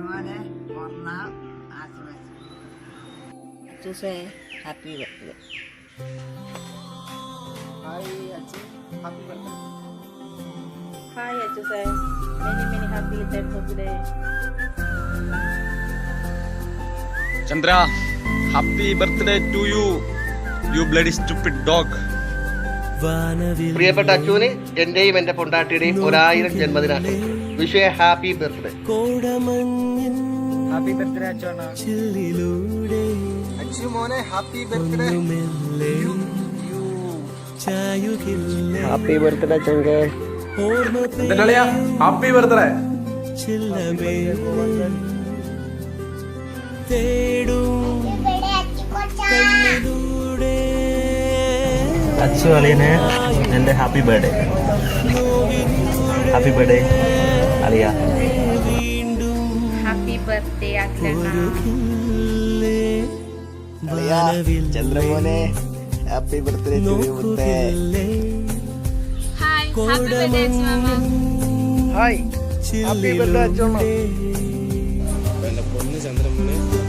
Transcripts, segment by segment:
മോനെ ഒന്നാം ആശംസിച്ചു ചൂസേ ഹാപ്പി ബർത്ത്ഡേ ഹായ് അച്ഛൻ happy birthday hi അച്ചൂസേ many many happy returns of day Chandra happy birthday to you you bloody stupid dog പ്രിയപ്പെട്ട അച്ചുവിന് എന്റെയും എന്റെ പൊണ്ടാട്ടിയുടെയും ഒരായിരം ജന്മദിനാശംസകൾ. Wish you a happy birthday. Happy birthday Achu മോനെ happy birthday. Happy birthday ചങ്കേ. Happy birthday. Achu അളിയന് എന്റെ ഹാപ്പി ബർത്ത്ഡേ ഹാപ്പി ബർത്ത്ഡേ അളിയ. Happy birthday ചന്ദ്രമോനെ happy birthday hi happy birthday mama. പൊന്ന് happy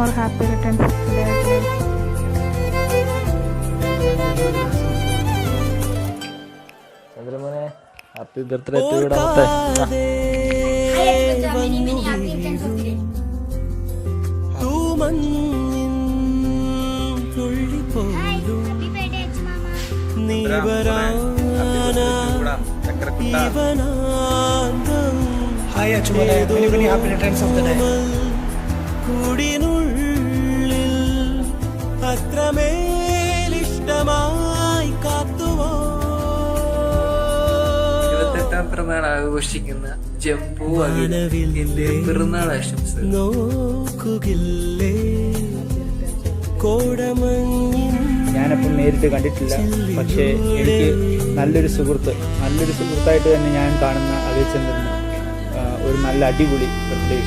more happy returns of the day. ചന്ദ്രമോനെ happy birthday to ഇടാമത്തെ hi അച്ചുമോനെ many many happy returns of the day ഇരുപത്തെട്ടാം പിറന്നാൾ ആഘോഷിക്കുന്ന ജംബു എന്റെ പിറന്നാൾ കോടമഞ്ഞി ഞാനപ്പം നേരിട്ട് കണ്ടിട്ടില്ല. പക്ഷേ എനിക്ക് നല്ലൊരു സുഹൃത്ത് നല്ലൊരു സുഹൃത്തായിട്ട് തന്നെ ഞാൻ കാണുന്ന അജയചന്ദ്രന് ഒരു നല്ല അടിപൊളി ബർത്ത്ഡേ